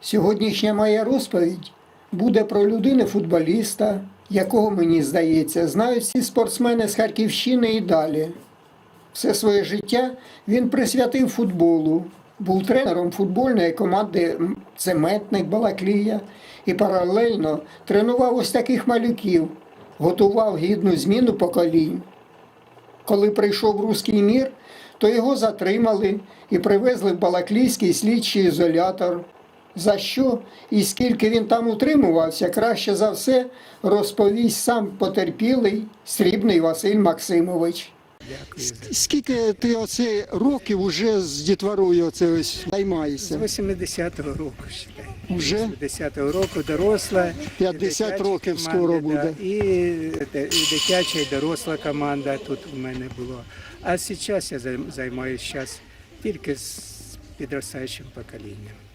Сьогоднішня моя розповідь буде про людину футболіста, якого, мені здається, знають всі спортсмени з Харківщини і далі. Все своє життя він присвятив футболу, був тренером футбольної команди «М- Цементник Балаклія і паралельно тренував ось таких малюків, готував гідну зміну поколінь. Коли прийшов руський мір, то його затримали і привезли в Балаклійський слідчий ізолятор. За що і скільки він там утримувався, краще за все розповість сам потерпілий срібний Василь Максимович. Скільки ти оце років уже з дітворою оце ось З 80-го року считай. Уже? 80-го року доросла. 50 років скоро буде. І, і дитяча, і доросла команда тут у мене було. А зараз я займаюся тільки з підростаючим поколінням.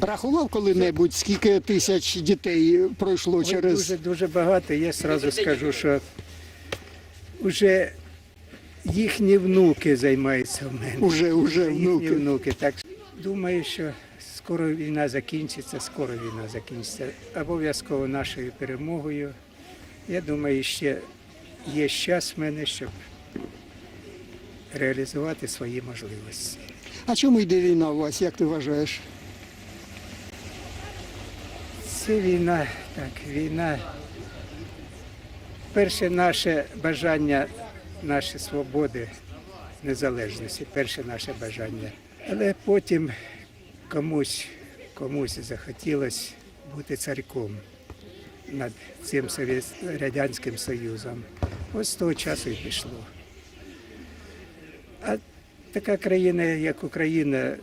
Рахував коли-небудь, скільки тисяч дітей пройшло Ой, через. Дуже, дуже багато. Я одразу скажу, що вже їхні внуки займаються в мене. Уже, уже їхні внуки. внуки. Так думаю, що скоро війна закінчиться, скоро війна закінчиться. Обов'язково нашою перемогою. Я думаю, ще є час в мене, щоб реалізувати свої можливості. А чому йде війна у вас, як ти вважаєш? Це війна, так, війна. Перше наше бажання, наші свободи, незалежності, перше наше бажання. Але потім комусь, комусь захотілося бути царьком над цим Радянським Союзом. Ось з того часу і пішло. А така країна, як Україна,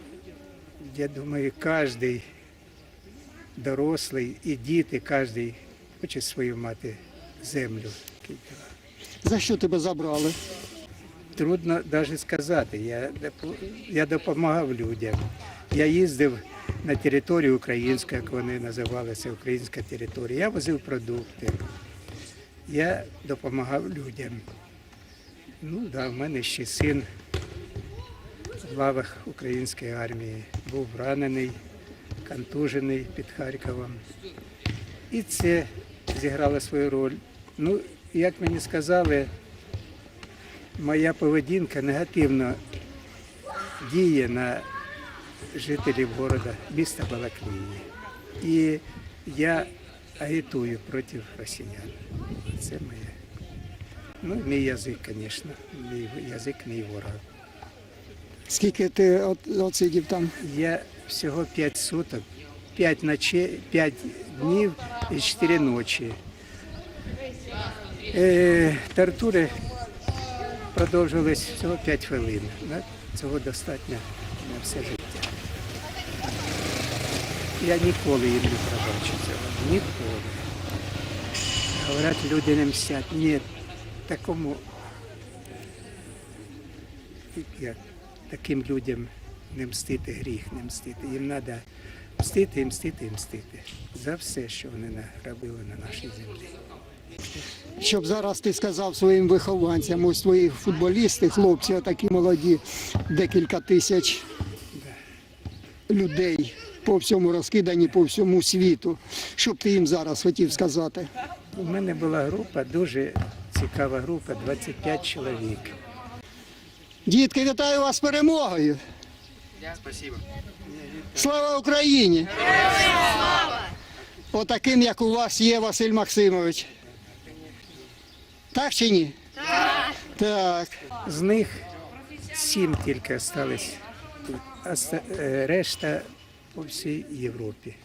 я думаю, кожен дорослий і діти, кожен хоче свою мати землю. За що тебе забрали? Трудно навіть сказати. Я, я допомагав людям. Я їздив на територію українську, як вони називалися, українська територія. Я возив продукти. Я допомагав людям. Ну, да, в мене ще син в лавах української армії. Був ранений, контужений під Харковом. І це зіграло свою роль. Ну, як мені сказали, моя поведінка негативно діє на жителів города, міста Балаклії. І я агітую проти росіян. Це моє. Ну, мій язик, звісно. Мій язик мій ворог. Скільки ти от, отсидів там? Я всього 5 суток, 5 ночей, 5 днів і 4 ночі. Е, тортури продовжувались всього 5 хвилин. Цього достатньо на все життя. Я ніколи їм не пробачу цього. Ніколи. Говорять, люди не мстять. Ні, такому як таким людям не мстити гріх, не мстити. Їм треба мстити, мстити, мстити за все, що вони наробили на нашій землі. Щоб зараз ти сказав своїм вихованцям, ось твої футболісти, хлопці, отакі молоді, декілька тисяч людей по всьому розкидані по всьому світу. Що б ти їм зараз хотів сказати? У мене була група, дуже цікава група, 25 чоловік. Дітки, вітаю вас з перемогою! Слава Україні! Отаким, як у вас є Василь Максимович. Так чи ні? Так. Так. З них сім тільки остались е, решта по всій Європі.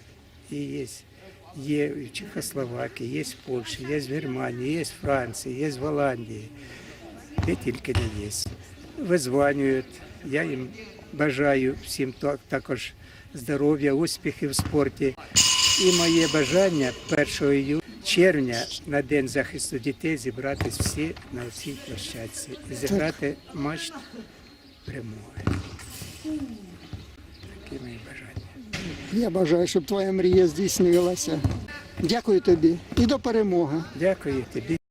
І є, є в Чехословакії, є в Польщі, є в Германії, є в Франції, є в Голландії. Де тільки не є. Визванюють. Я їм бажаю всім також здоров'я, успіхів в спорті. І моє бажання 1 червня на День захисту дітей зібратись всі на цій площадці і зіграти матч перемоги. Такі мої бажання. Я бажаю, щоб твоя мрія здійснилася. Дякую тобі і до перемоги. Дякую тобі.